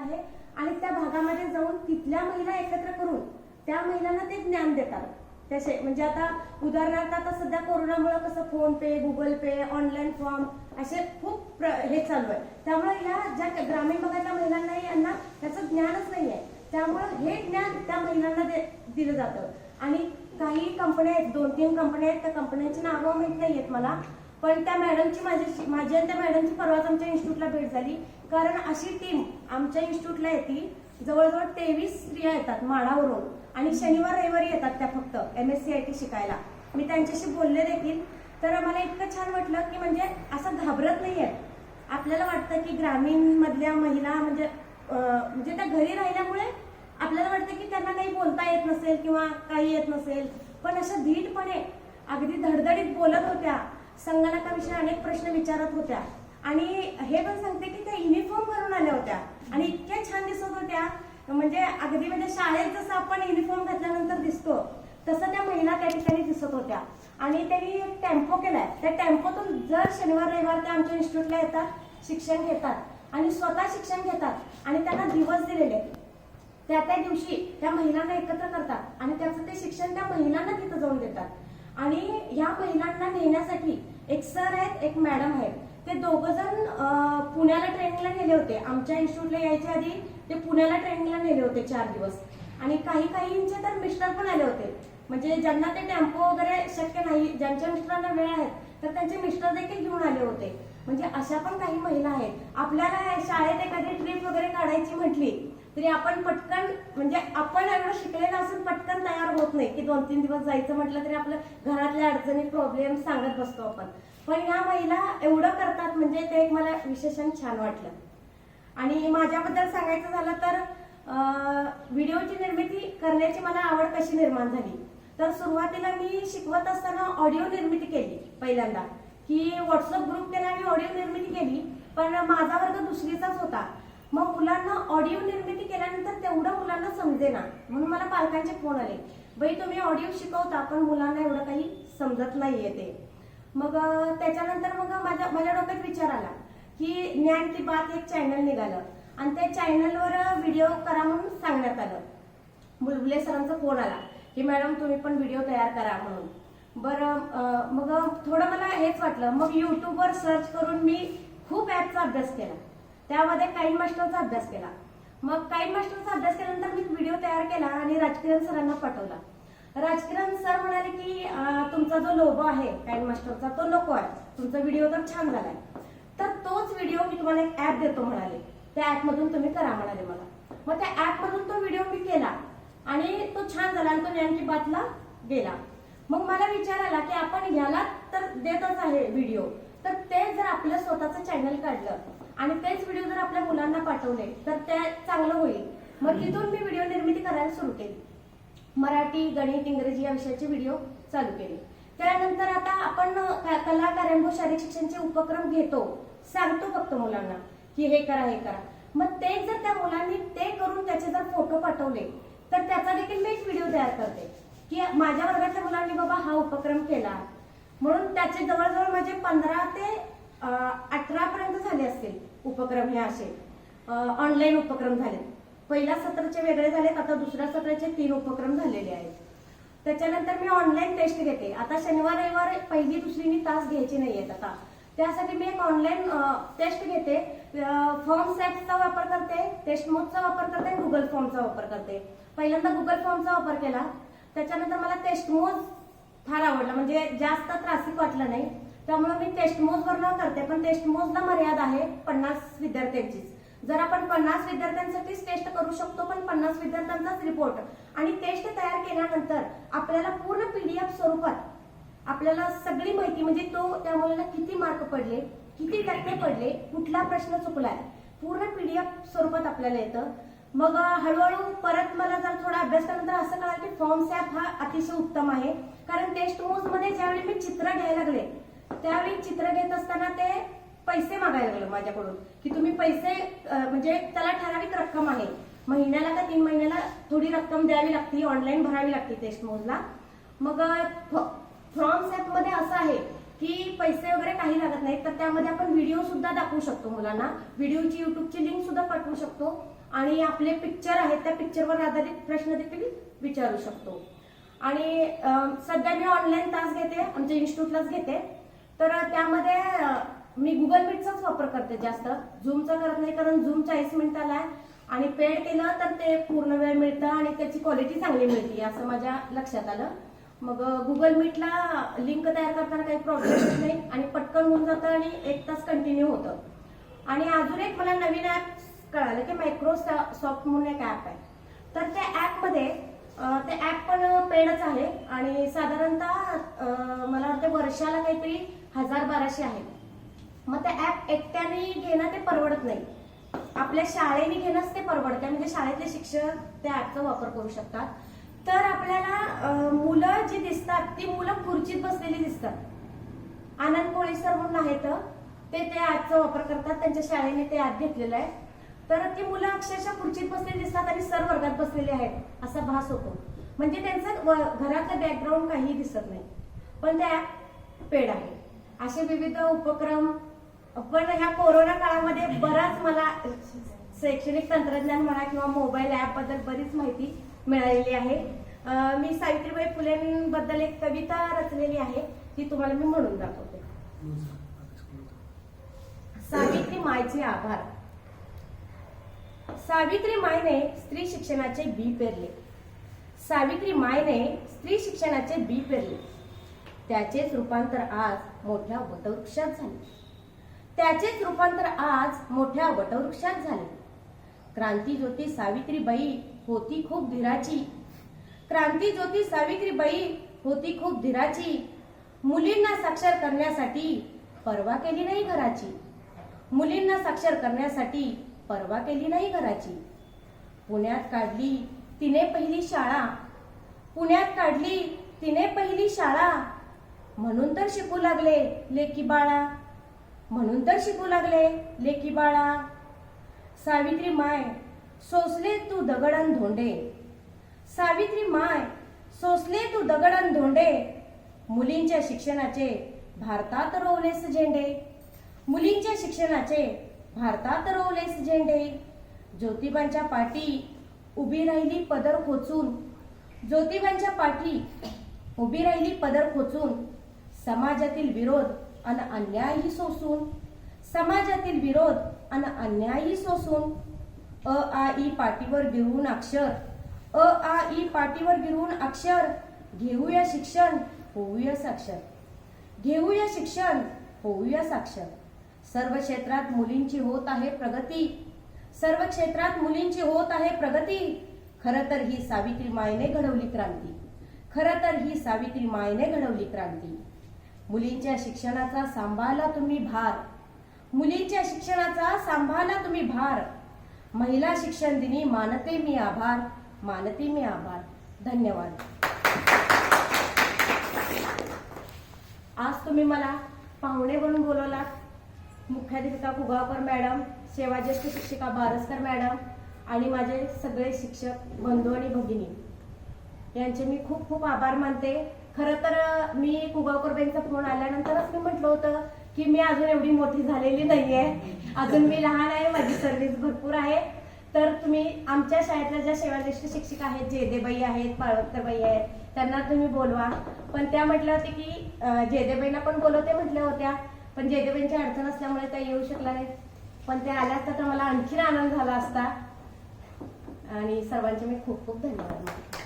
आहे आणि त्या भागामध्ये जाऊन तिथल्या महिला एकत्र करून त्या महिलांना ते ज्ञान देतात. तसे म्हणजे आता उदाहरणार्थ आता सध्या कोरोनामुळे कसं PhonePe Google pay online form असे खूप हे चालू आहे. त्यामुळे या ज्या ग्रामीण भागातल्या महिलांना यांना त्याचं ज्ञानच नाही आहे. त्यामुळे हे ज्ञान त्या महिलांना दे- दिलं जातं. आणि काही कंपन्या आहेत दोन तीन कंपन्या आहेत त्या कंपन्यांची नावं माहीत नाही आहेत मला. पण त्या मॅडमची माझ्याशी माझी आणि त्या मॅडमची परवाच आमच्या इन्स्टिट्यूटला भेट झाली. कारण अशी टीम आमच्या इन्स्टिट्यूटला येते जवळजवळ तेवीस स्त्रिया येतात माडावरून आणि शनिवार रविवारी येतात त्या फक्त M S C I T शिकायला. मी त्यांच्याशी बोलले देखील. तर मला इतकं छान वाटलं की म्हणजे असं घाबरत नाही आहे आपल्याला वाटतं की ग्रामीणमधल्या महिला म्हणजे म्हणजे त्या घरी राहिल्यामुळे आपल्याला वाटतं की त्यांना काही बोलता येत नसेल किंवा काही येत नसेल. पण अशा धीटपणे अगदी धडधडीत बोलत होत्या संगणकाविषयी अनेक प्रश्न विचारत होत्या. आणि हे पण सांगते की त्या युनिफॉर्म घालून आल्या होत्या. आणि इतक्या छान दिसत होत्या. म्हणजे अगदी म्हणजे शाळेत जसं आपण युनिफॉर्म घातल्यानंतर दिसतो तसं त्या महिला त्या ठिकाणी दिसत होत्या. आणि त्यांनी एक टेम्पो केलाय. त्या टेम्पोतून जर शनिवार रविवार त्या आमच्या इन्स्टिट्यूटला येतात शिक्षण घेतात आणि स्वतः शिक्षण घेतात आणि त्यांना दिवस दिलेले त्या त्या दिवशी त्या महिलांना एकत्र करतात आणि त्याचं ते शिक्षण त्या महिलांना तिथं जाऊन देतात. आणि ह्या महिलांना नेण्यासाठी एक सर आहेत एक मॅडम आहेत. ते दोघ जण पुण्याला ट्रेनिंगला नेले होते. आमच्या इन्स्टिट्यूटला यायच्या आधी ते पुण्याला ट्रेनिंगला नेले होते चार दिवस. आणि काही काहींचे तर मिस्टर पण आले होते. म्हणजे ज्यांना ते टेम्पो वगैरे शक्य नाही ज्यांच्या मिस्टरांना वेळ आहेत तर त्यांचे मिस्टर देखील घेऊन आले होते. म्हणजे अशा पण काही महिला आहेत. आपल्याला शाळेत एखादी ट्रिप वगैरे काढायची म्हटली तरी आपण पटकन म्हणजे आपण एवढं शिकलेलं असून पटकन तयार होत नाही की दोन तीन दिवस जायचं म्हटलं तरी आपलं घरातल्या अडचणी प्रॉब्लेम सांगत बसतो आपण. पण ह्या महिला एवढं करतात म्हणजे ते एक मला विशेषण छान वाटलं. आणि माझ्याबद्दल सांगायचं झालं तर व्हिडिओची निर्मिती करण्याची मला आवड कशी निर्माण झाली? तर सुरुवातीला मी शिकवत असताना ऑडिओ निर्मिती केली पहिल्यांदा. की व्हॉट्सअप ग्रुप केला आणि ऑडिओ निर्मिती केली पण माझा वर्ग दुसरीचाच होता. मग मुलांना ऑडिओ निर्मिती केल्यानंतर तेवढं मुलांना समजेना. म्हणून मला पालकांचे फोन आले. बाई तुम्ही ऑडिओ शिकवता पण मुलांना एवढं काही समजत नाहीये ते. मग त्याच्यानंतर मग माझ्या माझ्या डोक्यात विचार आला की ज्ञान की बात एक चॅनल निघालं. आणि त्या चॅनलवर व्हिडिओ करा म्हणून सांगण्यात आलं. बुलबुले सरांचा फोन आला की मॅडम तुम्ही पण व्हिडिओ तयार करा म्हणून. बरं मग थोडं मला हेच वाटलं. मग युट्यूबवर सर्च करून मी खूप ॲपचा अभ्यास केला. त्यामध्ये काईन मास्टरचा अभ्यास केला. मग काईन मास्टरचा अभ्यास केल्यानंतर मी व्हिडिओ तयार केला आणि राजकिरण सरांना पाठवला. राजकिरण सर म्हणाले की तुमचा जो लोगो आहे काईन मास्टरचा तो नको आहे. तुमचा व्हिडिओ तर छान झालाय. तर तोच व्हिडिओ मी तुम्हाला एक ऍप देतो म्हणाले. त्या ऍप मधून तुम्ही करा म्हणाले मला. मग त्या ऍप मधून तो व्हिडिओ मी केला आणि तो छान झाला आणि तो ज्ञान की बातला गेला. मग मला विचार आला की आपण ह्याला तर देतच आहे व्हिडिओ तर ते जर आपलं स्वतःचं चॅनल काढलं आणि तेच व्हिडिओ जर आपल्या मुलांना पाठवले तर ते चांगलं होईल. मग तिथून मी व्हिडिओ निर्मिती करायला सुरू केली. मराठी गणित इंग्रजी या विषयाचे व्हिडिओ चालू केले. त्यानंतर आता आपण क- कला कार्यानुभव शारीरिक शिक्षणचे उपक्रम घेतो सांगतो फक्त मुलांना की हे करा हे करा. मग ते जर त्या मुलांनी ते करून त्याचे जर फोटो पाठवले तर त्याचा देखील मी एक व्हिडिओ तयार करते. की माझ्या वर्गातल्या मुलांनी बाबा हा उपक्रम केला. म्हणून त्याचे जवळजवळ माझे पंधरा ते अठरा पर्यंत झाले असतील उपक्रम हे असे. ऑनलाईन उपक्रम झाले. पहिल्या सत्राचे वेगळे झालेत आता दुसऱ्या सत्राचे तीन उपक्रम झालेले आहेत. त्याच्यानंतर मी ऑनलाईन टेस्ट घेते. आता शनिवार रविवार पहिली दुसरीनी तास घ्यायची नाहीयेत आता. त्यासाठी मी एक ऑनलाईन टेस्ट घेते. फॉर्म सॅपचा वापर करते टेस्ट मोडचा वापर करते गुगल फॉर्मचा वापर करते. पहिल्यांदा गुगल फॉर्मचा वापर केला. त्याच्यानंतर मला टेस्ट मोज फार आवडला. म्हणजे जास्त त्रासिक वाटलं नाही. त्यामुळे मी टेस्ट मोज करते. पण टेस्ट मोजला मर्यादा आहे पन्नास विद्यार्थ्यांचीच. जर आपण पन्नास विद्यार्थ्यांसाठीच टेस्ट करू शकतो पण पन्नास विद्यार्थ्यांचाच रिपोर्ट आणि टेस्ट तयार केल्यानंतर आपल्याला पूर्ण पीडीएफ स्वरूपात आपल्याला सगळी माहिती म्हणजे तो त्या मुलाला किती मार्क पडले किती टक्के पडले कुठला प्रश्न चुकलाय पूर्ण पीडीएफ स्वरूपात आपल्याला येतं. मग हळूहळू परत मला अभ्यास केल्यानंतर असं कळालं की फॉर्म सॅप हा अतिशय उत्तम आहे. कारण टेस्ट मोजमध्ये ज्यावेळी मी चित्र घ्यायला लागले त्यावेळी चित्र घेत असताना ते पैसे मागायला लागले माझ्याकडून. की तुम्ही पैसे म्हणजे त्याला ठराविक रक्कम आहे. महिन्याला का तीन महिन्याला थोडी रक्कम द्यावी लागते ऑनलाईन भरावी लागते टेस्ट मोजला मग फॉर्म सॅपमध्ये असं आहे की पैसे वगैरे काही लागत नाहीत तर त्यामध्ये आपण व्हिडिओ सुद्धा दाखवू शकतो मुलांना. व्हिडिओची युट्यूबची लिंक सुद्धा पाठवू शकतो. आणि आपले पिक्चर आहेत त्या पिक्चरवर आधारित प्रश्न देखील विचारू शकतो. आणि सध्या मी ऑनलाईन तास घेते आमच्या इन्स्टिट्यूटलाच घेते. तर त्यामध्ये मी गुगल मीटचाच वापर करते जास्त. झूमचा करत नाही कारण झूम चाळीस मिनिटाला आहे. आणि पेड केलं तर ते पूर्ण वेळ मिळतं आणि त्याची क्वालिटी चांगली मिळते असं माझ्या लक्षात आलं. मग गुगल मीटला लिंक तयार करताना काही प्रॉब्लेम येत नाही. आणि पटकन होऊन जातं आणि एक तास कंटिन्यू होतं. आणि अजून एक मला नवीन ॲप कळालं की मायक्रोसॉफ्ट म्हणून एक ॲप आहे. तर त्या ॲपमध्ये ते ॲप पण पेडच आहे आणि साधारणतः मला वाटतं वर्षाला काहीतरी हजार बाराशे आहे. मग ते ॲप एकट्याने घेणं ते परवडत नाही. आपल्या शाळेने घेणंच ते परवडतं म्हणजे शाळेतले शिक्षक त्या ॲपचा वापर करू शकतात. तर आपल्याला मुलं जी दिसतात ती मुलं खुर्चीत बसलेली दिसतात. आनंद कोळी सर म्हणून आहेत ते त्या ॲपचा वापर करतात. त्यांच्या शाळेने ते ॲप घेतलेलं आहे. तर ती मुलं अक्षरशः खुर्चीत बसलेली दिसतात आणि सर वर्गात बसलेले आहेत असा भास होतो. म्हणजे त्यांचं घरातलं बॅकग्राऊंड काही दिसत नाही. पण ते ॲप पेड आहे. असे विविध उपक्रम पण ह्या कोरोना काळामध्ये बराच मला शैक्षणिक तंत्रज्ञान म्हणा किंवा मोबाईल ऍपबद्दल बरीच माहिती मिळालेली आहे. मी सावित्रीबाई फुलेंबद्दल एक कविता रचलेली आहे ती तुम्हाला मी म्हणून दाखवते. सावित्री मायचे आभार. सावित्री मायने स्त्री शिक्षणाचे बी पेरले. सावित्री मायने स्त्री शिक्षणाचे बी पेरले. त्याचेच रूपांतर आज मोठ्या वटवृक्षात झाले. त्याचेच रूपांतर आज मोठ्या वटवृक्षात झाले. क्रांती ज्योती सावित्रीबाई होती खूप धीराची. क्रांती ज्योती सावित्रीबाई होती खूप धीराची. मुलींना साक्षर करण्यासाठी पर्वा केली नाही घराची. मुलींना साक्षर करण्यासाठी पर्वा केली नाही घराची. पुण्यात काढली तिने पहिली शाळा. पुण्यात काढली तिने पहिली शाळा. म्हणून तर शिकू लागले लेकी बाळा. म्हणून तर शिकू लागले लेकी बाळा. सावित्री माय सोसले तू दगडन धोंडे. सावित्री माय सोसले तू दगडन धोंडे. मुलींच्या शिक्षणाचे भारतात रोवलेस झेंडे. मुलींच्या शिक्षणाचे भारतात रोवलेस झेंडे. ज्योतिबांच्या पाठी उभी राहिली पदर खोचून. ज्योतिबांच्या पाठी उभी राहिली पदर खोचून. समाजातील विरोध अन अन्यायही सोसून. समाजातील विरोध अन अन्यायही सोसून. अ आ ई पाटीवर गिरवून अक्षर. अ आ ई पाटीवर गिरवून अक्षर. घेऊया शिक्षण होऊया साक्षर. घेऊया शिक्षण होऊया साक्षर. सर्व क्षेत्रात मुलींची होत आहे प्रगती. सर्व क्षेत्रात मुलींची होत आहे प्रगती. खरं तर ही सावित्री मायने घडवली क्रांती. खरं तर ही सावित्री मायने घडवली क्रांती. मुलींच्या शिक्षणाचा सांभाळला तुम्ही भार. मुलींच्या शिक्षणाचा सांभाळला तुम्ही भार. महिला शिक्षण दिनी मानते मी आभार. मानते मी आभार. धन्यवाद. आज तुम्ही मला पाहुणे म्हणून बोलवलात. मुख्याध्यापिका कुगावकर मॅडम सेवाज्येष्ठ शिक्षिका बारसकर मॅडम आणि माझे सगळे शिक्षक बंधू आणि भगिनी. यांचे मी खूप खूप आभार मानते. खरं तर मी कुगावकरबाईंचा फोन आल्यानंतरच मी म्हटलं होतं की मी अजून एवढी मोठी झालेली नाहीये. अजून मी लहान आहे माझी सर्व्हिस भरपूर आहे. तर तुम्ही आमच्या शाळेतल्या ज्या सेवाज्येष्ठ शिक्षिका आहेत जेदेबाई आहेत पाळवतरबाई आहेत त्यांना तुम्ही बोलवा. पण त्या म्हटल्या होत्या की जेदेबाईंना पण बोलवते म्हटल्या होत्या. पण जेजेबाईंची अडचण असल्यामुळे त्या येऊ शकला नाही पण त्या आल्या असता तर मला आणखीन आनंद झाला असता. आणि सर्वांचे मी खूप खूप धन्यवाद